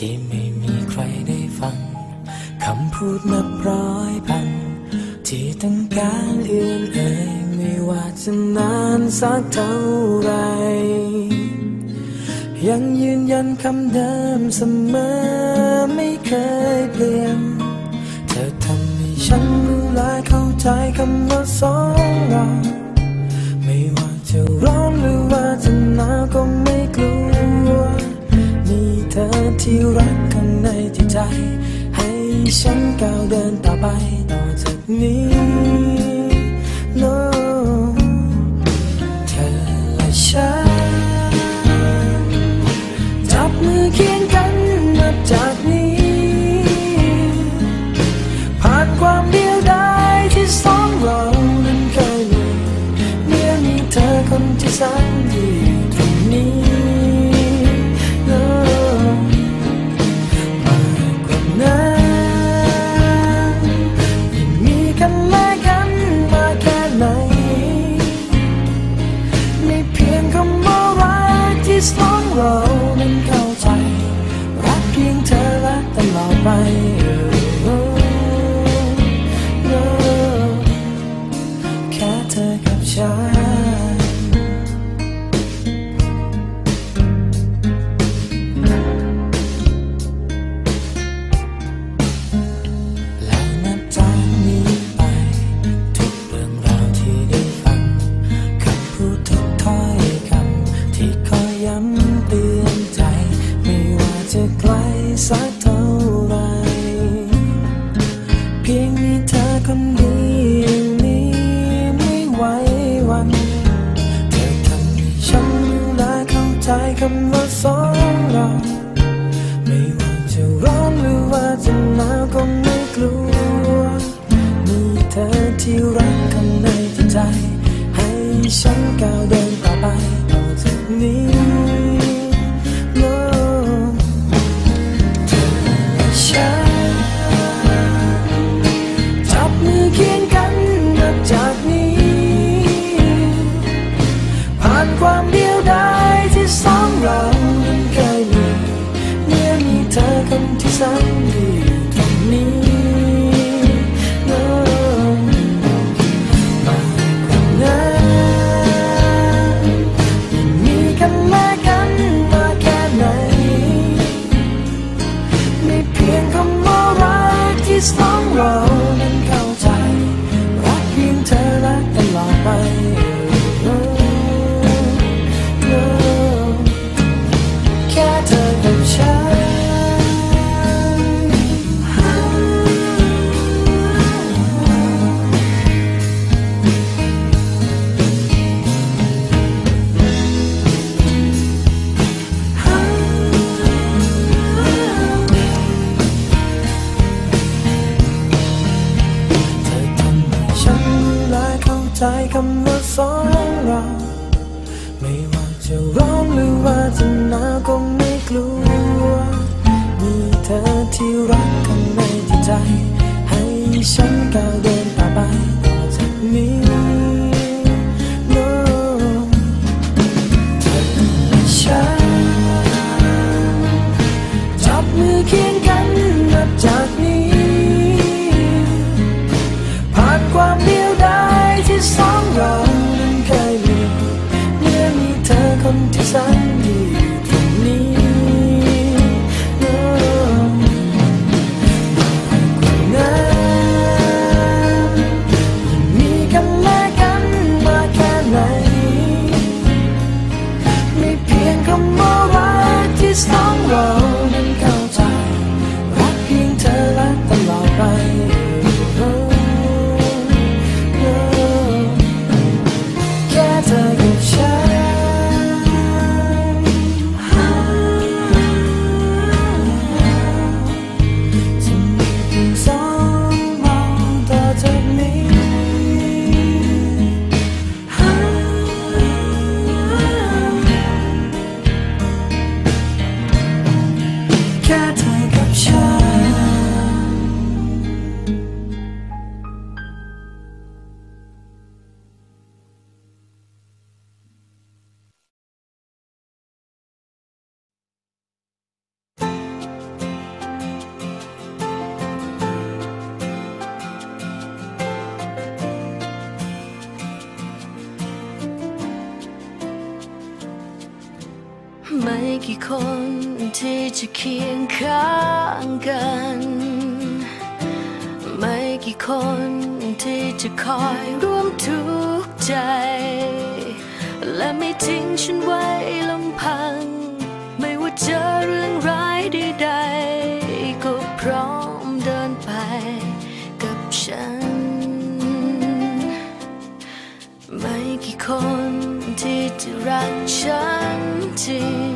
ที่ไม่มีใครได้ฟัง คำพูดนับร้อยพัน ที่ต้องการเอื่นเอ่ยไม่ว่าจะนานสักเท่าไร ยังยืนยันคำเดิมเสมอไม่เคยเปลี่ยน เธอทำให้ฉันรู้และเข้าใจคำว่าสองเรา ไม่ว่าจะร้อนหรือว่าจะหนาวก็ไม่ ที่รักข้างในที่ใจ ให้ฉันก้าวเดิน just want สักเท่าไร เพียงมีเธอคนเดียวนี้ไม่ไหววัน เธอทำให้ฉันรู้และเข้าใจคำว่าสอน 香港的打扮 คียงข้างกัน ไม่กี่คนที่จะคอยร่วมทุกใจ และไม่ทิ้งฉันไว้ลำพัง ไม่ว่าเจอเรื่องร้ายใดๆก็พร้อมเดินไปกับฉัน ไม่กี่คนที่จะรักฉันจริง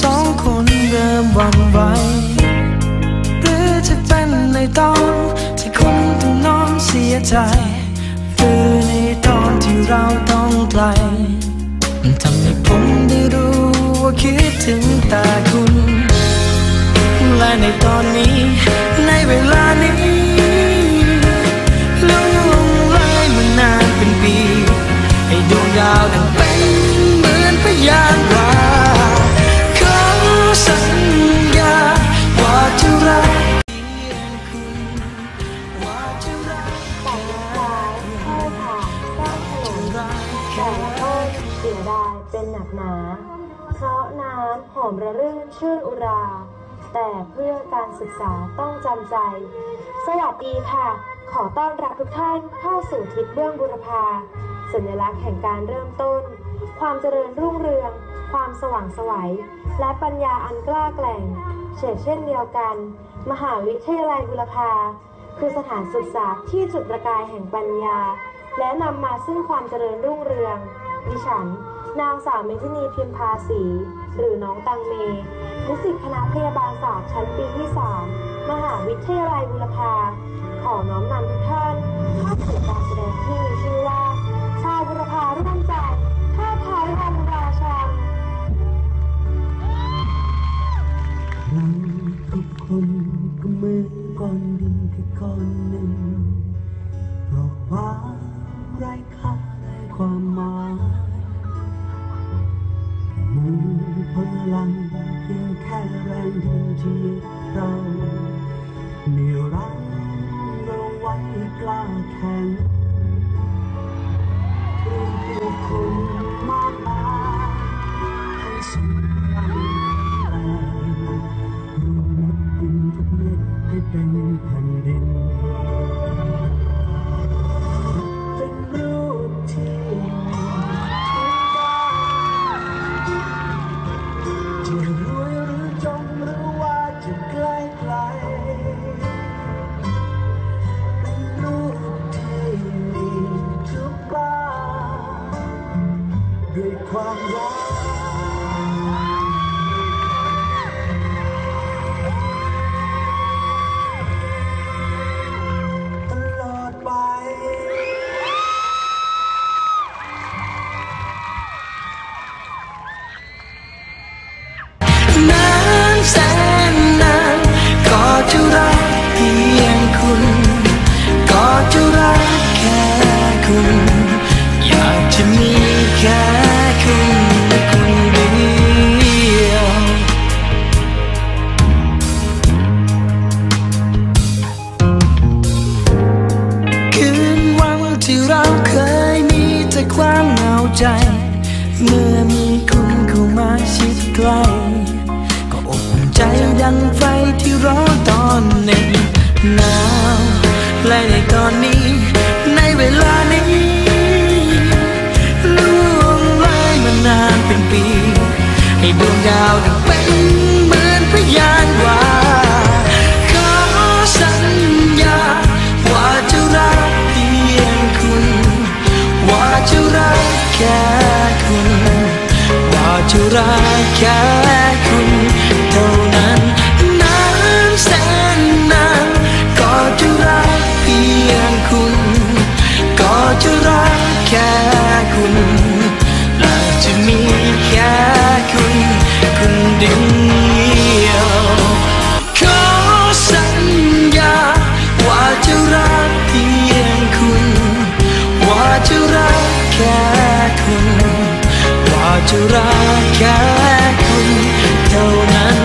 สองคนเริ่มหวั่นไหวหรือจะเป็นในตอนที่คุณต้องนอนเสียใจ หรือในตอนที่เราต้องไกลทำให้ผมได้รู้ว่าคิดถึงแต่คุณ และในตอนนี้ในเวลานี้ หนา เพราะน้ำหอมระรื่นชื่นอุรา แต่เพื่อการศึกษาต้องจำใจ สวัสดีค่ะ ขอต้อนรับทุกท่านเข้าสู่ทิศเบื้องบุรพาสัญลักษณ์แห่งการเริ่มต้น ความเจริญรุ่งเรือง ความสว่างไสวัย และปัญญาอันกล้าแกร่งเฉกเช่นเดียวกัน มหาวิทยาลัยบุรพาคือสถานศึกษาที่จุดประกายแห่งปัญญา และนำมาซึ่งความเจริญรุ่งเรือง ดิฉัน นางสาวเมธินีพิมพาสี หรือน้องตังเมนิสิตคณะพยาบาลศาสตร์ชั้นปีที่ 3 มหาวิทยาลัยบุรพา ขอน้อมนำทุกท่านเข้าสู่ ลังเพียงแค่แรงดียวที่เราเหนี่ยวรั้งเราไว้กล้าแข็ง ด้ว แค่คุณว่าจะรักแค่คุณเท่านั้น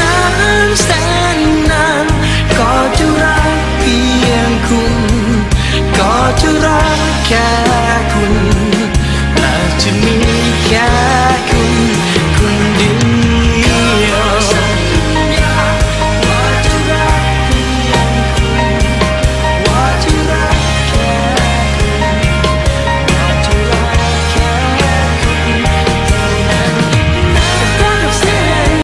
นานแสนนานก็จะรักเพียงคุณก็จะรักแค่คุณแต่จะมีแค่